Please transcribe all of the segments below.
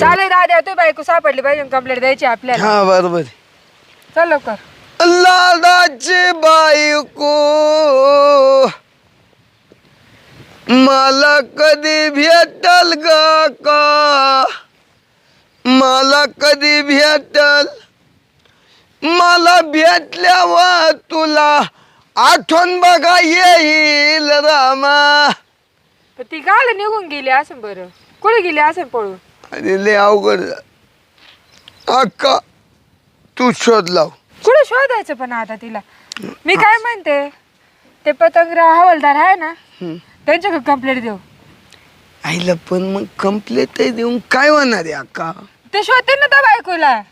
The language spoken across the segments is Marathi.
चालेल दादा तू बायको सापडली पाहिजे कंप्लेंट द्यायची आपल्याला. हा बरोबर. चल लवकर. लाडाची बायको मला कधी भेटल ग का? मला कधी भेटल? मला भेटल्यावर तुला आठवण बघा येईल रामा. पण ती गाल निघून गेली असं बरं. कुठे गेली असं पळून? आणि लय अवघड. अक्का तू शोध लाव. कुठे शोधायचं पण आता तिला? मी काय म्हणते ते पतंगराव हवालदार आहे ना. त्यांच्याकडे कंप्लेंट देऊ. आईला पण मग कंप्लेट देऊन काय होणार आहे अक्का? ते शोधते ना त्या बायकोला.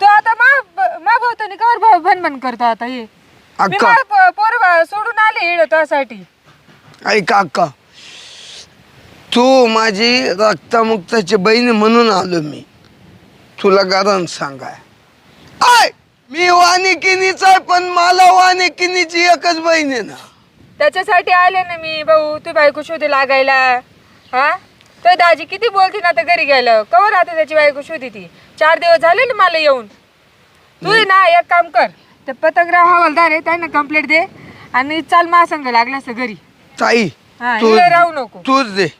तो आता मा मा भावतानी कवर भाव भनभन करतो आता हे. मी अक्का. मा प- पोरं सोडून आले इड त्यासाठी. ऐका अक्का. तू माझी रक्तामुक्ताची बहीण म्हणून आलो मी. तुला कारण सांगाय. आय मी वानिकिनीच आहे पण मला वानिकिनीची एकच बहीण आहे ना. त्याच्यासाठी आले ना मी भाऊ तू बायको शोधी लागायला. हा? तर दाजी किती बोलते ना आता घरी गेलं. कवर आता त्याची बायको शोधी ती? चार दिवस झाले ना मला येऊन. तू ना एक काम कर. ते पतंगराव हवालदार आहे त्यांना कंप्लेंट दे. आणि चाल महासंघ लागला असं घरी. ताई हा तू इकडे राहू नको. तूच दे.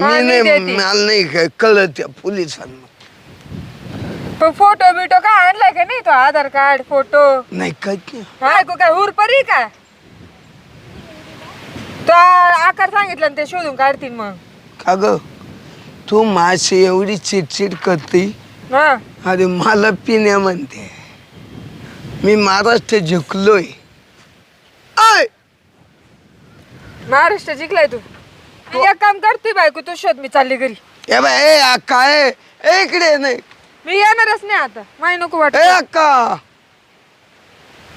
मी मी नाही देते. मला नाही काय कळत त्या पोलिसांना. पण फोटो बिटो काय आणलाय का नाही तो? Aadhaar card photo? नाही कळत नाही. काय हुरपरी का? तो आकार सांगितलं ना ते शोधून काढतील मग. का ग? तू माझी एवढी चिडचिड करते. हा. अरे मला पिण्या म्हणते. मी महाराष्ट्र झुकलोय आय! महाराष्ट्र जिंकलाय तू. एक काम कर तू बायको तू शोध मी चालली घरी. ए बाय ए अक्का ए ए, इकडे नाही. मी येणारच नाही आता. माही नको वाटत ए अक्का.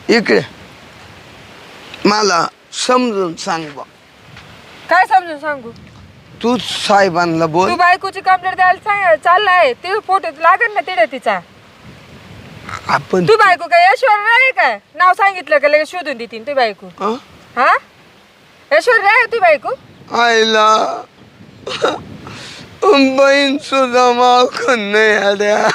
इकडे. मला समजून सांग बा. काय समजून सांगू? तू साहेबांना बोल. तू बायकोची कंप्लेंट द्यायला सांग चाललाय ते फोटो लागेल ना तिथे तिचा? आपण तू बायको काय ऐश्वर्या आहे का नाव सांगितलं का लगेच शोधून देतील तू बायको? हं? हा? ऐश्वर्या आहे तू बायको? आईला. बहीण सुद्धा माखून नाही आल्या.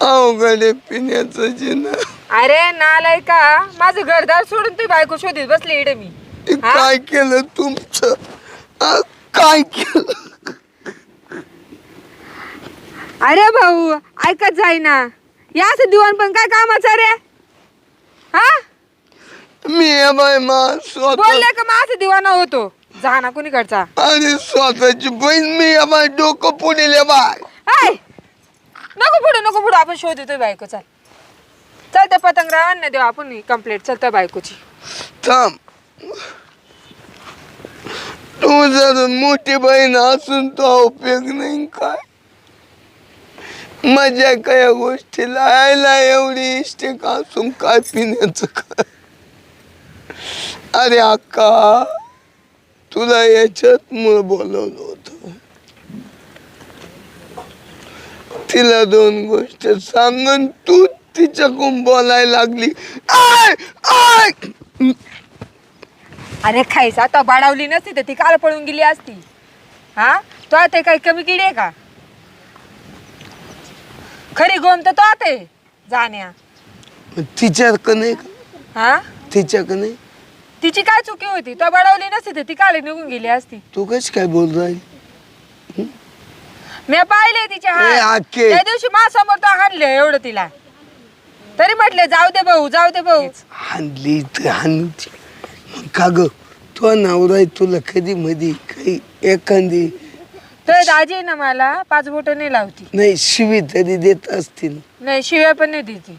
अवघड पिण्याचं जिन. अरे नालाय का माझं घरदार सोडून तू बायको शोधित बसली इडे मी. हा? काय केलं तुमचं? आ, काय केलं? अरे भाऊ ऐकत जाई ना या असं दिवाण पण काय कामाचं रे? हा? मी आहे बाय मा स्वतः बोलले का माझं दिवाना होतो? जा ना कुणीकडचा. आणि स्वतःची बहीण मी आहे बाय डोकं पुढे बाय हाय नको पुढे नको पुढे आपण शोधतोय बायको चल. चल त्या पतंगरावांना देऊ आपण कंप्लेंट चल त्या बायकोची. थांब. तू जर मोठी बहीण असून तो उपयोग नाही काय? मजा काय या गोष्टीला? आयला एवढी इष्टिक असून काय पिण्याचं? काय अरे अक्का तुला याच्यात मुळे बोलवलं होतं. तिला दोन गोष्ट सांगून तू तिच्याकडून बोलायला लागली. आय आय! अरे खायच आता बाळावली नसती तर ती काल पळून गेली असती. हा? तो आता काही कमी किडी आहे का? खरी गोम तर तो आता आहे, जाण्या. तिच्याकडं नाही का? हा? तिच्याकडं नाही? तिची काय चुकी होती? तो बाळावली नसती तर ती काल निघून गेली असती. तू कशी काय बोल राहील? मी पाहिले तिचे ए, हात आके. त्या दिवशी माझ्यासमोर तो हाणले एवढं तिला. तरी म्हटले जाऊ दे भाऊ जाऊ दे भाऊ. हानली तर हानची मग का ग? तो नवरा आहे तुला कधी मधी काही एखादी तर दाजी आहे ना मला पाच बोट नाही लावती. नाही शिवी तरी देत असतील. नाही शिव्या पण नाही देती.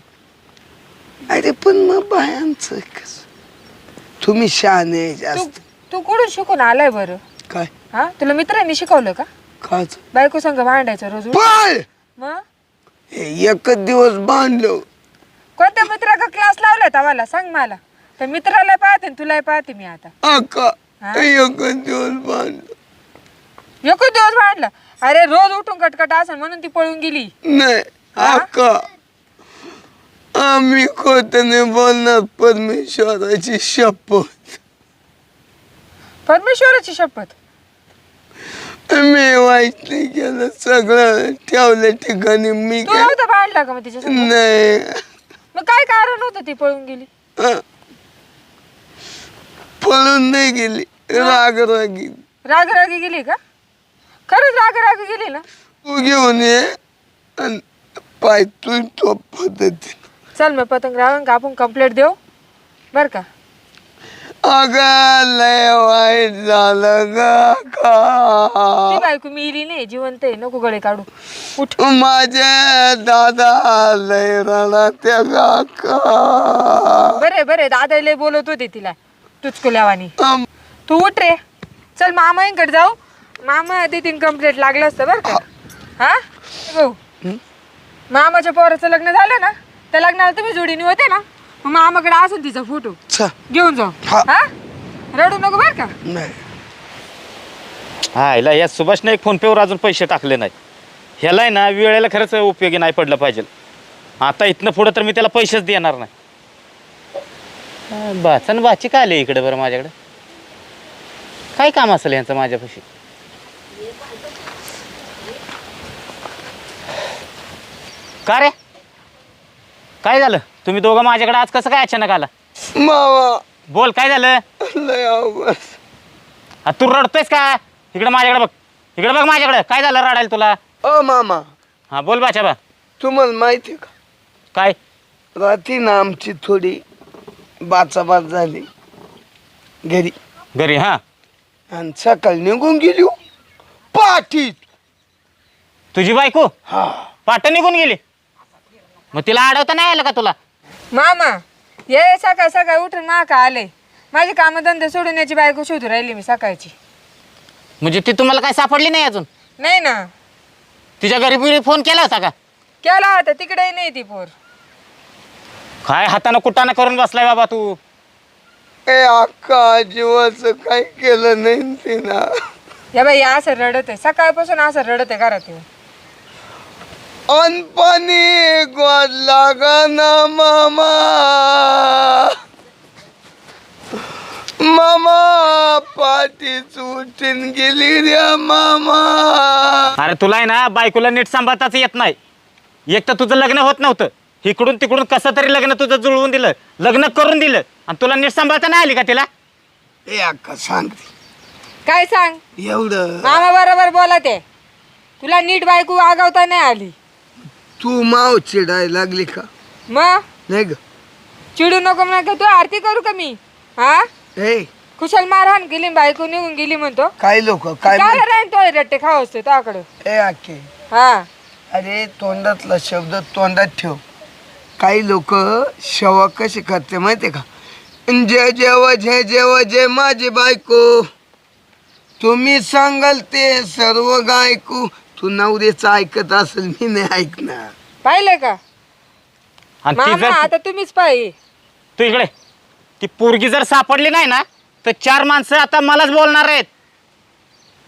अरे पण मग बायांचं कस? तुम्ही शहाणे तू जास्त. तू कुठून शिकून आलाय बरं? काय? हा? तुला मित्रांनी शिकवलं का? काच. बायको संग भांडायचं रोज मग हे एकच दिवस बांधलो कोणत्या मित्राचा क्लास लावलाय तवाला सांग मला. त्या मित्राला पाहते आणि तुलाही पाहते मी आता. आका हा? एकच दिवस बांधलो एकच दिवस भांडलं? अरे रोज उठून कटकट असं म्हणून ती पळून गेली. नाही हा? आका. आम्ही खोटने बोलणार परमेश्वराची शपथ. परमेश्वराची शपथ? मी वाईट नाही केलं सगळं ठेवल्या ठिकाणी मी तू काय नव्हता भांडला का मग तिच्या? नाही. मग काय कारण होतं ती पळून गेली. पळून नाही गेली राग रागी राग रागी गेली का? खरंच राग रागी गेली ना? तू घेऊन ये आणि पाय तू तो पद्धती चल मग पतंग रावण का आपण कंप्लेंट देऊ. बर का? अगं लय वाईट झालं ग ती का बायको मी इली नाही जिवंत आहे. नको गळे काढू. उठ. माझे दादा लय रडा त्या का बरे बरे दादा लय बोलत होते तिला. टुचकुल्यावानी तू उठ रे. चल मामांकडे जाऊ. मामा देतीन कंप्लेंट लागलं असतं बरं का. हा? भाऊ मामाच्या पोराचं लग्न झालं ना? त्या लग्नाला तुम्ही जोडीने होते ना? मग मामाकडे असेल तिचा फोटो. घेऊन जाऊ. हा. हा? रडू नको बरं का? नाही. हा हिला या सुभाषने एक फोनपेवर अजून पैसे टाकले नाही ह्याला आहे ना वेळेला खरंच उपयोगी नाही पडलं पाहिजे. आता इथनं पुढं तर मी त्याला पैसेच देणार नाही. हा, बाचा बाची काय आले इकडे बरं माझ्याकडे? काय काम असेल यांचं माझ्यापाशी? का रे? काय झालं? तुम्ही दोघं माझ्याकडे आज कसं काय अचानक आला? मामा बोल काय झालं? लय अवघड. आ, तू रडतोयस का? इकडे माझ्याकडे बघ. इकडे बघ माझ्याकडे. काय झालं रडायला तुला? अ मामा. हा बोल बाचा बा. तुम्हाला माहिती का? काय? रात्री ना आमची थोडी बाचाबाच झाली. घरी. घरी हा. आणि सकाळी निघून गेली हो. पाठीत. तुझी बायको? हा. पाट निघून गेली? मग तिला अडवता नाही आलं का तुला? मामा ये सकाळ सकाळ उठून मा का आले. माझे कामधंदे सोडून याची बायको शोधू राहिली मी सकाळची. म्हणजे ती तुम्हाला काय सापडली नाही अजून? नाही ना. तिच्या घरी बिरी फोन केला होता का? केला होता तिकडे नाही ती पोर. काय हातानं कुटानं करून बसलाय बाबा तू? ए अक्का जीवाचं काही केलं नाही न तिनं. या बाई असं रडत आहे. सकाळपासून असं रडत आहे घरात येऊन. अनपाणी गोड लागा ना मामा. मामा पाठीच उठून गेली रे मामा. अरे तुला आहे ना बायकोला नीट सांभाळताच येत नाही. एक तर तुझं लग्न होत नव्हतं. इकडून तिकडून कसं तरी लग्न तुझं जुळवून दिलं लग्न करून दिलं आणि तुला नीट सांभाळता नाही आली का तिला? ए अक्का सांग काय सांग? एवढं. मामा बरोबर बोला ते तुला नीट बायको आगावता नाही आली. तू माव चिडायला लागली का? मग नाही ग. चिडू नको म्हणा तू आरती करू का मी? हा? ए कुशल मारहाण गेली बायको निघून गेली म्हणतो. काय लोक काय तो रट्टे खाऊ असते त्याकडं ए आके. हा. अरे तोंडातला शब्द तोंडात ठेव. काही लोक शेवा कशी करते माहितीये का? जय जेव जय जेव जय माझी बायको. तुम्ही सांगाल ते सर्व गायकू. तू नवऱ्याचं ऐकत असेल मी नाही ऐकणार. पाहिलंय का? आणि ती मामा जर आता तुम्हीच पाहिजे तू इकडे. ती पोरगी जर सापडली नाही ना तर चार माणसं आता मलाच बोलणार आहेत.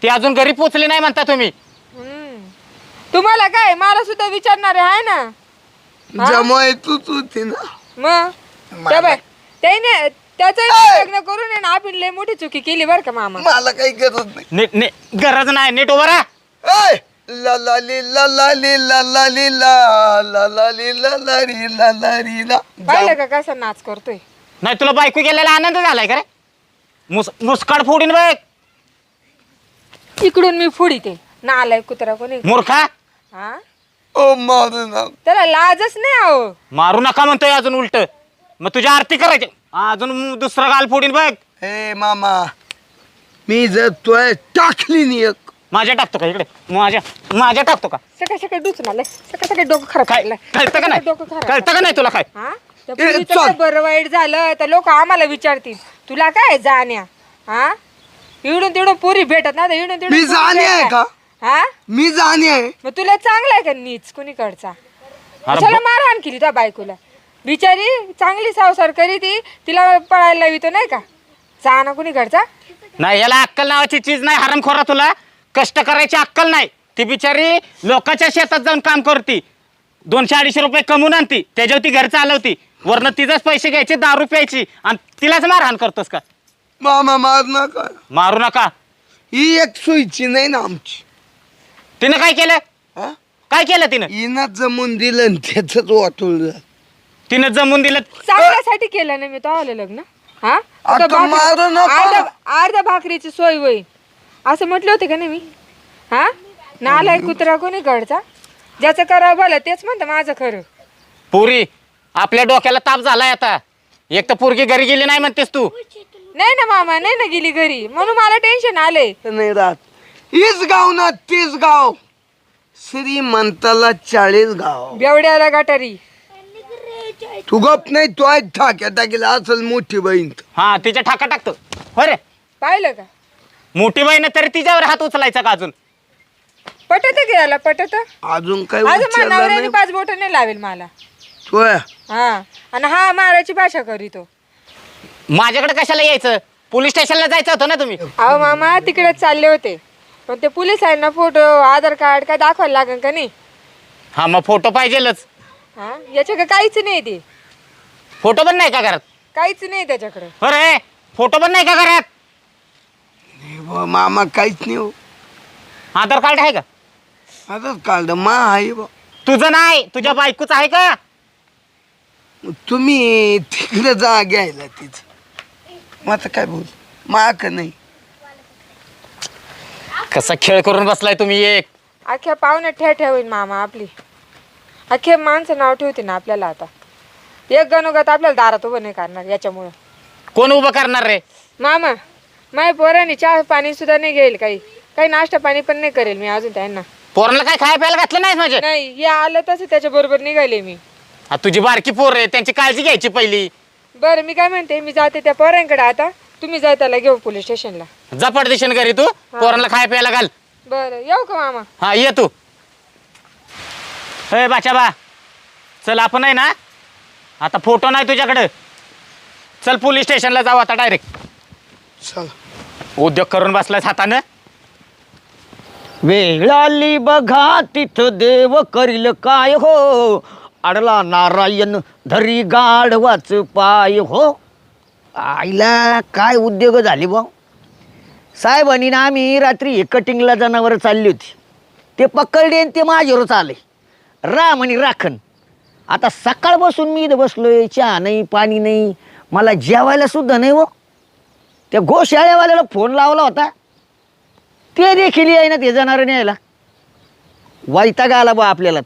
ती अजून घरी पोचली नाही म्हणता तुम्ही. हम्म. तुम्हाला काय मला सुद्धा विचारणार आहे ना? हा? जमाय तूच होती ना. मग मला- बाय त्याने त्याचं लग्न करून आहे ना आपण लय मोठी चुकी केली बरं का मामा? मला काही गरज नाही. नीट नीट गरज नाही नीट उभा राहा! ला ला ली ला ला ली ला ला ली ला ला ला ली ला ला री ला ला री ला पाहिलं का कसा नाच करतोय? नाही तुला बायको गेलेला आनंद झालाय का रे? मुस मुस्काड फोडीन बघ. इकडून मी फुडी ते. नालाय कुत्रा कोणी? मूर्खा? हा? ओ मारू ना. त्याला लाजच नाही आहो. मारू नका म्हणतोय अजून उलट. मग तुझी आरती करायची. अजून दुसरा गाल फोडीन बघ. हे मामा. मी जर तोय टाकली नाही एक माझ्या टाकतो का इकडे? माझ्या माझ्या टाकतो का? सकाळ सकाळी डुच मला सकाळ सकाळी डोकं खराब काय केलंय. कळतं का नाही? डोकं खराब कळतं का नाही तुला काय? हा? त्या ए, पोरीचं चल. काय बरं वाईट झालं तर लोक आम्हाला विचारतील. तुला काय जाण्या? हा? इकडून तिकडून पोरी भेटत ना इकडून तिकडून मी पोरी जाणे आहे भेटतात. हा? मी जाणे आहे. मग तुला चांगला आहे का नीच कुणीकडचा? अरे कशाला मारहाण केली त्या बायकोला. बिचारी चांगली संसार करी ती तिला पळायला लावितो नाही का? जाणं कुणीकडचा. नाही याला अक्कल नावाची चीज नाही हरामखोरा तुला. कष्ट करायची अक्कल नाही. ती बिचारी लोकांच्या शेतात जाऊन काम करती. दोनशे अडीचशे रुपये कमवून आणती. त्याच्यावर ती घर चालवती. वरनं तिचंच पैसे घ्यायचे दारू प्यायची. आणि तिलाच मारहाण करतोस का? मामा मार नका. मारू नका. ही एक सोयीची नाही ना आमची. तिनं काय केलं? हा? काय केलं तिनं? हिनं जमून दिलं आणि त्याच वाटून तिनं जमून दिलं. चांगल्यासाठी केलं ना मी तो आलं लग्न. हा? आता तो भाकरी- मारू नका. अर्ध्या अर्ध्या भाकरीची सोय होईल. असं म्हटलं होते का नाही मी? हा? नालाय कुत्रा कोणी कडचा ज्याचं करावं भलं तेच म्हणतं माझं खरं. पुरी आपल्या डोक्याला ताप झालाय आता. एक तर पोरगी घरी गेली नाही म्हणतेस तू. नाही ना मामा नाही ना गेली घरी. म्हणून मला टेन्शन आलंय. नाही राहत. हीच गाव ना तीच गाव. श्रीमंताला चाळीस गाव. बेवड्याला गटारी. तू गप नाही तो आहे ठाक्या टाकीला असल मोठी बहीण. हा तिच्या ठाका टाकतो. हो रे. पाहिलं का? मोठी बहीण तरी तिच्यावर हात उचलायचा का अजून? पटत की याला पटत? अजून काय अजून माझ्या नवऱ्याने नाही. पाच बोट नाही लावेल मला. हा आणि हा माराची भाषा करीतो माझ्याकडे कशाला यायचं? पोलीस स्टेशनला जायचं होतं ना तुम्ही? अहो मामा तिकडे चालले होते. पण ते पोलीस आहे ना फोटो आधार कार्ड काय दाखवायला लागेल का नाही? हा मग फोटो पाहिजेलच. हा याच्याकडे काहीच नाही ते. फोटो पण नाही का घरात? काहीच नाही त्याच्याकडे. हो रे फोटो पण नाही का घरात? हे मामा काहीच नाही हो. आधार कार्ड आहे का? आता काढलं मा आहे बा. तुझं नाही तुझ्या बायकोच आहे का? तुम्ही तिकडे जा घ्यायला तिचं मग आता काय बोल? मा का नाही. कसा खेळ करून बसलाय तुम्ही एक? अख्ख्या पाहुण्यात ठेव ठेवीन मामा आपली. अख्खे माणसं नाव ठेवते ना आपल्याला आता. एक गणोगत आपल्याला दारात उभं नाही करणार याच्यामुळं. कोण उभं करणार रे? मामा. माझ्या पोरांनी चहा पाणी सुद्धा नाही घेईल काही. काही नाश्ता पाणी पण नाही करेल मी अजून त्यांना. पोरांना काय खायला प्यायला घातलं नाही माझे नाही हे आलं तसं त्याच्या बरोबर निघाले मी. हा, तुझी बारकी पोर आहे त्यांची काळजी घ्यायची पहिली. बरं मी काय म्हणते मी जाते त्या पोरांकडे आता. तुम्ही जाय त्याला घेऊ पोलीस स्टेशनला. जपट दिशन घरी तू. पोरांना खाय प्यायला घाल. बरं येऊ का मामा? हा ये तू. हे बाचा बा चल आपण आहे ना? आता फोटो नाही तुझ्याकडं. चल पोलीस स्टेशनला जाऊ आता डायरेक्ट. चला. उद्योग करून बसलाय हातानं? वेळाली बघा तिथं देव करील काय हो? अडला नारायण धरी गाढवाच पाय हो. आईला काय उद्योग झाले भाऊ साहेबांनी ना आम्ही रात्री कटिंगला जनावर चालली होती. ते पकडले आणि ते माझ्यावरच आले. राम आणि राखण. आता सकाळ बसून मी इथं बसलोय चहा नाही पाणी नाही. मला जेवायला सुद्धा नाही हो. त्या गोशाळेवाल्याला फोन लावला होता. ते देखील आहे ते जाणार न्यायला. वैताग आला बा आपल्याला.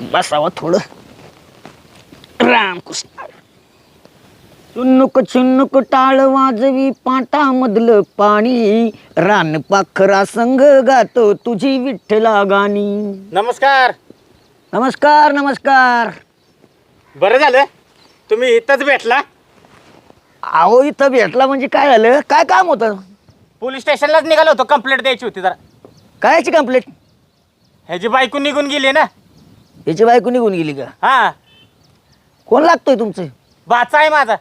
बसावं थोडं. रामकृष्ण. चुन्नुक चुन्नुक टाळ वाजवी पाटामधलं पाणी. रान पाखरा संग गातो तुझी विठ्ठला गाणी नमस्कार. नमस्कार नमस्कार. बरं झालं. तुम्ही इथंच भेटला. अहो इथं भेटला म्हणजे काय झालं? काय काम होतं? पोलीस स्टेशनलाच निघालो होतो. कंप्लेंट द्यायची होती जरा. कायची कंप्लेंट? ह्याची बायको निघून गेली ना? याची बायको निघून गेली का? हा. कोण लागतोय तुमचं? बाचा आहे माझा.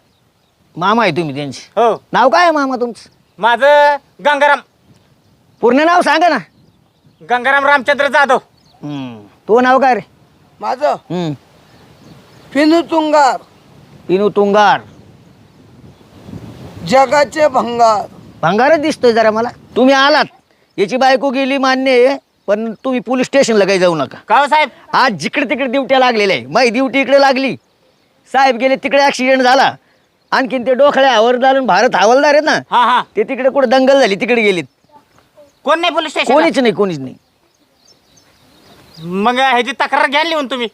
मामा आहे तुम्ही त्यांचे. हो. नाव काय आहे मामा तुमचं? माझं गंगाराम. पूर्ण नाव सांगा ना. गंगाराम रामचंद्र जाधव. हम्म. तो नाव काय रे? माझं? हम्म. पिनू तुंगार. पिनू तुंगार. जगाचे भंगार. भंगारच दिसतोय जरा मला. तुम्ही आलात. याची बायको गेली मान्य आहे पण तुम्ही पोलीस स्टेशनला काही जाऊ नका. का हो साहेब? आज जिकडे तिकडे ड्युट्या लागलेल्या आहे. माझी ड्युटी इकडे लागली. साहेब गेले तिकडे ॲक्सिडेंट झाला. आणखीन ते डोखळे हवालदार आणि भारत हवालदार आहेत ना हा हा. ते तिकडे कुठे दंगल झाली तिकडे गेलीत. कोण नाही पोलीस स्टेशन कोणीच नाही कोणीच नाही. मग ह्याची तक्रार घ्या लिहून तुम्ही.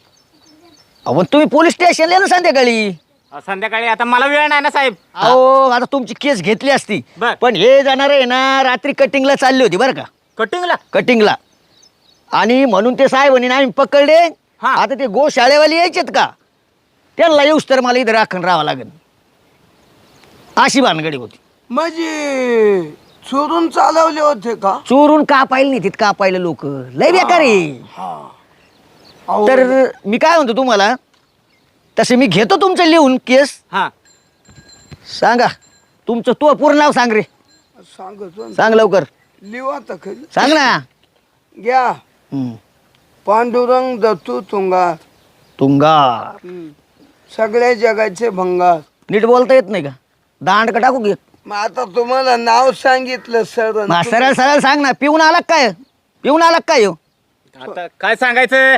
अहो तुम्ही पोलीस स्टेशनला या ना संध्याकाळी. संध्याकाळी. आता मला वेळ नाही ना साहेब? अहो आता तुमची केस घेतली असती. बर. पण हे जाणार आहे ना रात्री कटिंगला चालली होती बरं का. कटिंगला कटिंगला आणि म्हणून ते साहेबांनी आम्ही पकडले. हा. आता ते गोशाळेवाले यायचेत का? त्यांना येऊस तर मला इथं राखण राहावं लागेल. अशी भानगडी होती. म्हणजे चोरून चालवले होते का? चोरून का पाहिलं नाही तिथं का पाहिलं लोक. लय बेकार आहे. अहो, तर मी काय म्हणतो तुम्हाला तसे मी घेतो तुमचं लिहून केस. हा. सांगा तुमचं तो पूर्ण नाव सांग रे. सांगतो ना. सांग लवकर. लिहू आता खरी. सांग ना. घ्या. हम्म. पांडुरंग दत्तू तुंगार. तुंगार. हम्म. सगळ्या जगाचे भंगार. नीट बोलता येत नाही का? दांड का टाकू घे? मग आता तुम्हाला नाव सांगितलं सर. मग सरळ सरळ सांग ना. पिऊन आला का काय? पिऊन आला का काय ह्यो? आता काय सांगायचं?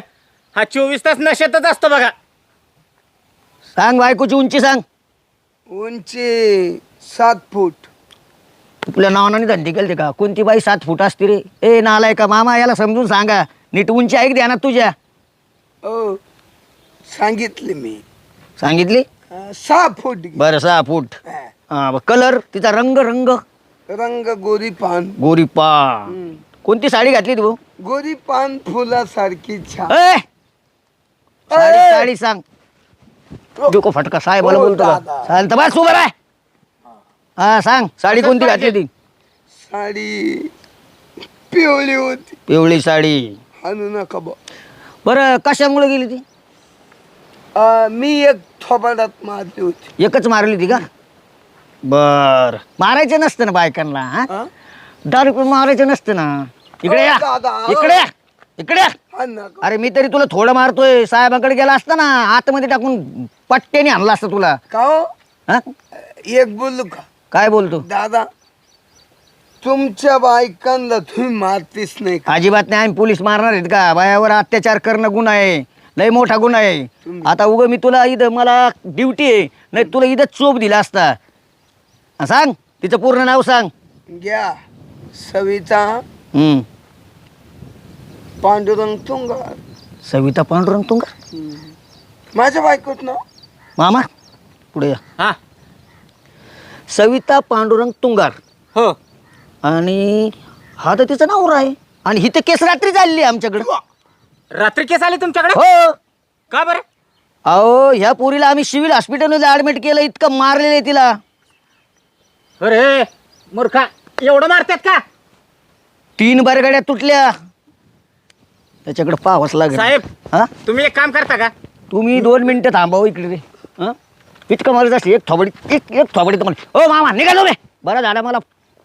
हा चोवीस तास नशेतच असतो बघा. सांग बायकोची उंची सांग. उंची सात फूट. तुला नावाने धंदे केलते का? कोणती बाई सात फूट असते रे? ए नालाय का मामा याला समजून सांगा. नीट उंची ऐक द्या ना तुझ्या. ओ सांगितले मी. सांगितली? अं, सहा फूट बरं सहा फूट. हा. कलर तिचा रंग रंग. रंग गोरी पान गोरी पा हम्म. कोणती साडी घातली तू? गोरी पान फुलासारखी छान. ए! साडी ए! साडी सांग. डोकं फटका साहेबाला हो, बोलतो का? दादा. चालतं बस उभं राय हा. सांग साडी कोणती घातली ती साडी पिवळी होती. पिवळी साडी. हाणू नका बा बरं कशामुळे गेली ती? अं, मी एक थोबाडात मारली होती. एकच मारली ती का? बर. मारायचं नसतं ना बायकांना हा? हा? दारू पिऊन मारायचं नसतं ना. इकडे या. दादा, ओ. इकडे या. इकडे या. हा अरे मी तरी तुला थोडं मारतोय. साहेबाकडे गेला असता ना आतमध्ये टाकून पट्ट्याने आणला असता तुला. का हो? हा? एक बोलू का? काय बोलतो? दादा तुमच्या बायकांना तुम्ही मारतीच नाही का? अजिबात नाही आम्ही पोलीस मारणार आहेत का? बायावर अत्याचार करणं गुन्हा आहे. लय मोठा गुन्हा आहे. आता उगं मी तुला इथं मला ड्युटी आहे. नाही तुला इथं चोप दिला असता. हा, सांग तिचं पूर्ण नाव सांग. घ्या सविता. हम्म. पांडुरंग तुंगार. सविता पांडुरंग तुंग माझ्या बायकोत ना मामा पुढे या. हा. सविता पांडुरंग तुंगार. हो. आणि हा तर तिचं नाव आहे. आणि ही तर केस रात्री चालली आमच्याकडे. रात्री केस आले तुमच्याकडे? हो. का बरं? अहो ह्या पोरीला आम्ही सिव्हिल हॉस्पिटलमध्ये ऍडमिट केलं इतकं मारलेलं आहे तिला. अरे मूर्खा एवढं मारतात का? तीन बरगड्या तुटल्या. त्याच्याकडे पाहावंच लागेल. साहेब हा? तुम्ही एक काम करता का? तुम्ही दोन मिनिटं थांबावं इकडे रे. हा? इतकं मारत असते एक थोबडी एक एक थोबडी तुम्हाला. ओ मामा निघालो रे बरं झालं मला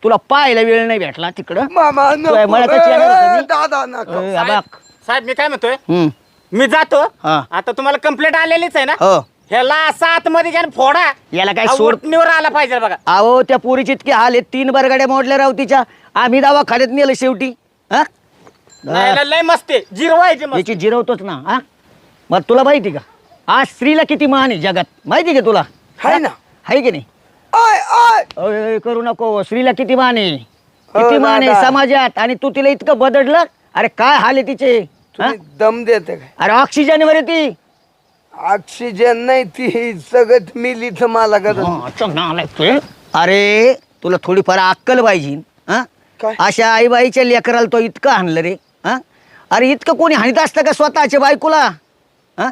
तुला पाहायला वेळ नाही भेटला तिकडं. मामा काय, मला कशी येणार होतं नको मी? दादा नका. ए, साहेब अबाक. साहेब, मी काय म्हणतोय? हम्म. मी जातो. हा. आता तुम्हाला कंप्लेंट आलेलीच आहे ना? हो. ह्याला असा आतमध्ये घ्या आणि फोडा. याला काय हा सोड उटणीवर आला पाहिजे बघा. अहो त्या पोरीचे इतके हाल आहेत तीन बरगाड्या मोडल्या राव तिच्या आम्ही दवाखान्यात नेलं शेवटी. हा? नाही, लय मस्त आहे. जिरवायची मस्त. याची जिरवतोच ना हा? मग तुला माहिती का? आज स्त्रीला किती मान आहे जगात. माहिती का तुला? हाय ना. आहे की नाही? अय, करू नको. स्त्रीला किती मान आहे? हो, किती मान आहे दादा. समाजात? आणि तू तिला इतकं बदडलं? अरे काय हाल आहे तिचे? हा? तुम्ही दम देते काय? अरे ऑक्सिजन वर आहे ती. ऑक्सिजन नाही ती. सगळं मिली तर मला गरज हा. अरे तुला थोडीफार अक्कल पाहिजे हा? काय? अशा आईबाईच्या लेकराला तो इतकं हाणलं रे. अरे इतकं कोणी हाणीत असतं का स्वतःच्या बायकोला? हा?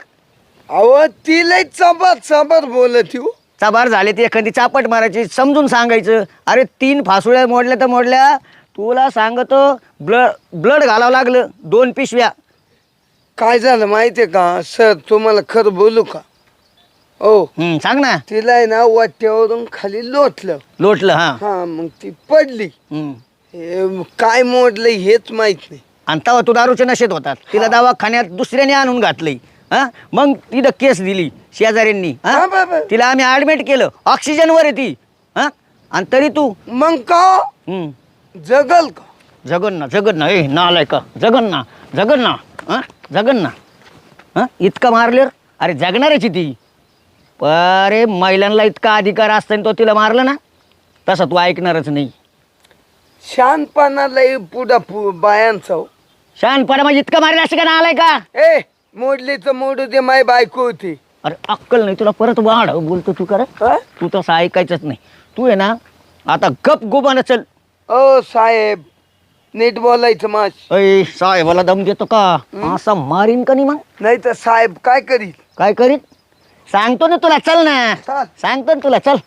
अहो ती लय चबर चबर बोलत हो. चबार झाले ते एखादी चापट मारायची समजून सांगायचं. अरे तीन फासुळ्या मोडल्या तर मोडल्या. तुला सांगतो ब्लड ब्लड घालावं लागलं दोन पिशव्या. काय झालं माहितीये का? सर तुम्हाला खरं बोलू का? ओ हम्म, सांग ना. तिला आहे ना वाट्यावरून खाली लोटलं. लोटलं हा. हा मग ती पडली. हम्म. हे काय मोडलं हेच माहीत नाही. आणि तेव्हा तू दारूच्या नशेत होतात. तिला दवाखान्यात दुसऱ्याने आणून घातलंय हा? मग तिथं केस दिली शेजाऱ्यांनी हा? बाबा. तिला आम्ही ऍडमिट केलं. ऑक्सिजनवर आहे ती हा? आणि तरी तू मग का? हम्म, जगल का? जगन ना जगन ना ए नालाय का जगन ना जगन ना हा? जगन ना हा? इतकं मारलं? अरे जगणारच आहे ती. अरे महिलांना इतका अधिकार असताना तो तिला मारलं ना? तसं तू ऐकणारच नाही. शहाणपणा लय पुढा पु बायांचा हो. शहाणपणा म्हणजे इतकं मारलं असं का ना आलाय का? ए मोडली तर मोडू दे माय बायको होती. अरे अक्कल नाही तुला परत वाढ बोलतो तू कर हा? तू तसं ऐकायचंच नाही. तू आहे ना आता गप गोबानं चल. ओ साहेब नीट बोलायचं माश. अय साहेबाला दम देतो का? असा मारीन का नाही मग? नाही तर साहेब काय करील? काय करीत सांगतो ना तुला चल ना. चाल. सांगतो ना तुला चल.